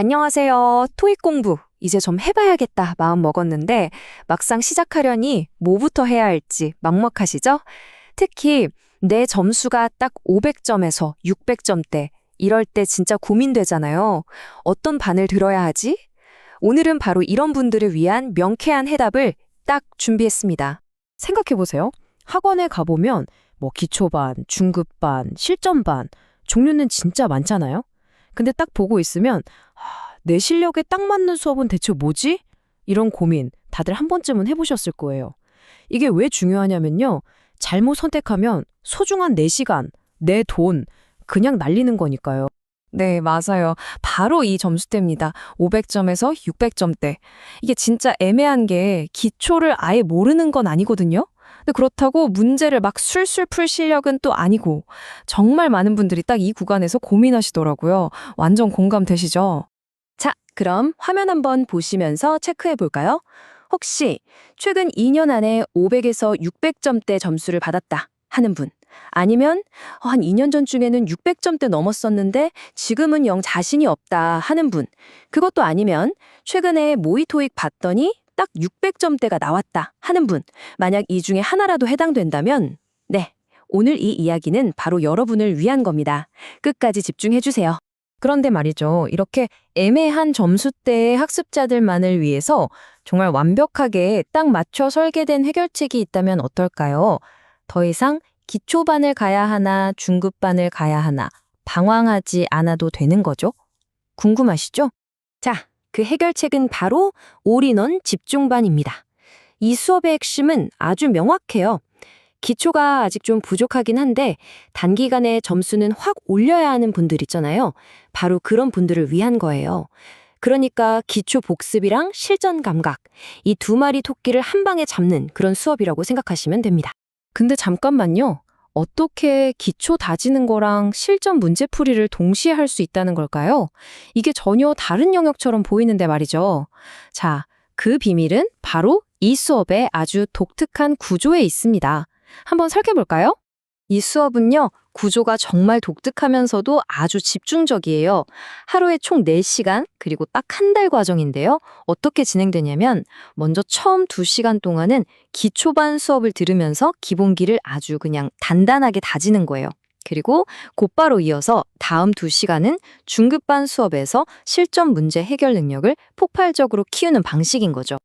안녕하세요. 토익 공부 이제 좀 해봐야겠다 마음 먹었는데 막상 시작하려니 뭐부터 해야 할지 막막하시죠? 특히 내 점수가 딱 500점에서 600점대 이럴 때 진짜 고민되잖아요. 어떤 반을 들어야 하지? 오늘은 바로 이런 분들을 위한 명쾌한 해답을 딱 준비했습니다. 생각해보세요. 학원에 가보면 뭐 기초반, 중급반, 실전반 종류는 진짜 많잖아요. 근데 딱 보고 있으면 하, 내 실력에 딱 맞는 수업은 대체 뭐지? 이런 고민 다들 한 번쯤은 해보셨을 거예요. 이게 왜 중요하냐면요. 잘못 선택하면 소중한 내 시간, 내 돈 그냥 날리는 거니까요. 네, 맞아요. 바로 이 점수대입니다. 500점에서 600점대. 이게 진짜 애매한 게 기초를 아예 모르는 건 아니거든요. 근데 그렇다고 문제를 막 술술 풀 실력은 또 아니고 정말 많은 분들이 딱 이 구간에서 고민하시더라고요. 완전 공감되시죠? 자, 그럼 화면 한번 보시면서 체크해 볼까요? 혹시 최근 2년 안에 500에서 600점대 점수를 받았다 하는 분 아니면 어, 한 2년 전쯤에는 600점대 넘었었는데 지금은 영 자신이 없다 하는 분. 그것도 아니면 최근에 모의 토익 봤더니 딱 600점대가 나왔다 하는 분. 만약 이 중에 하나라도 해당된다면 네. 오늘 이 이야기는 바로 여러분을 위한 겁니다. 끝까지 집중해 주세요. 그런데 말이죠. 이렇게 애매한 점수대의 학습자들만을 위해서 정말 완벽하게 딱 맞춰 설계된 해결책이 있다면 어떨까요? 더 이상 기초반을 가야 하나, 중급반을 가야 하나, 방황하지 않아도 되는 거죠? 궁금하시죠? 자, 그 해결책은 바로 올인원 집중반입니다. 이 수업의 핵심은 아주 명확해요. 기초가 아직 좀 부족하긴 한데 단기간에 점수는 확 올려야 하는 분들 있잖아요. 바로 그런 분들을 위한 거예요. 그러니까 기초 복습이랑 실전 감각, 이 두 마리 토끼를 한 방에 잡는 그런 수업이라고 생각하시면 됩니다. 근데 잠깐만요. 어떻게 기초 다지는 거랑 실전 문제풀이를 동시에 할 수 있다는 걸까요? 이게 전혀 다른 영역처럼 보이는데 말이죠. 자, 그 비밀은 바로 이 수업의 아주 독특한 구조에 있습니다. 한번 살펴볼까요? 이 수업은요, 구조가 정말 독특하면서도 아주 집중적이에요. 하루에 총 4시간, 그리고 딱 한 달 과정인데요. 어떻게 진행되냐면, 먼저 처음 2시간 동안은 기초반 수업을 들으면서 기본기를 아주 그냥 단단하게 다지는 거예요. 그리고 곧바로 이어서 다음 2시간은 중급반 수업에서 실전 문제 해결 능력을 폭발적으로 키우는 방식인 거죠.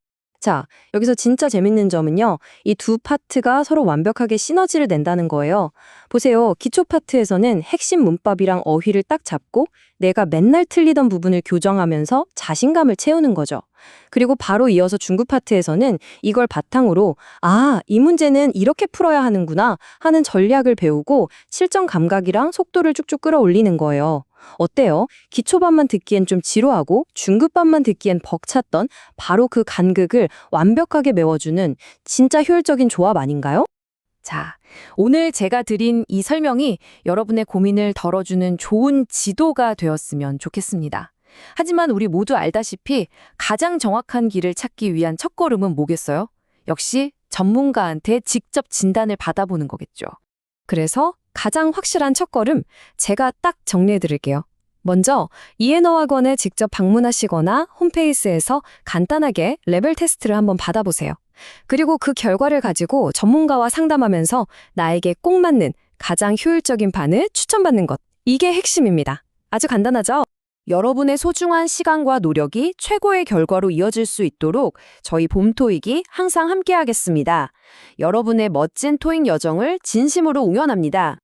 자, 여기서 진짜 재밌는 점은요. 이 두 파트가 서로 완벽하게 시너지를 낸다는 거예요. 보세요. 기초 파트에서는 핵심 문법이랑 어휘를 딱 잡고 내가 맨날 틀리던 부분을 교정하면서 자신감을 채우는 거죠. 그리고 바로 이어서 중급 파트에서는 이걸 바탕으로 아, 이 문제는 이렇게 풀어야 하는구나 하는 전략을 배우고 실전 감각이랑 속도를 쭉쭉 끌어올리는 거예요. 어때요? 기초반만 듣기엔 좀 지루하고 중급반만 듣기엔 벅찼던 바로 그 간극을 완벽하게 메워주는 진짜 효율적인 조합 아닌가요? 자, 오늘 제가 드린 이 설명이 여러분의 고민을 덜어주는 좋은 지도가 되었으면 좋겠습니다. 하지만 우리 모두 알다시피 가장 정확한 길을 찾기 위한 첫걸음은 뭐겠어요? 역시 전문가한테 직접 진단을 받아보는 거겠죠. 그래서 가장 확실한 첫걸음 제가 딱 정리해 드릴게요. 먼저 이해너학원에 직접 방문하시거나 홈페이지에서 간단하게 레벨 테스트를 한번 받아보세요. 그리고 그 결과를 가지고 전문가와 상담하면서 나에게 꼭 맞는 가장 효율적인 반을 추천받는 것. 이게 핵심입니다. 아주 간단하죠? 여러분의 소중한 시간과 노력이 최고의 결과로 이어질 수 있도록 저희 봄토익이 항상 함께하겠습니다. 여러분의 멋진 토익 여정을 진심으로 응원합니다.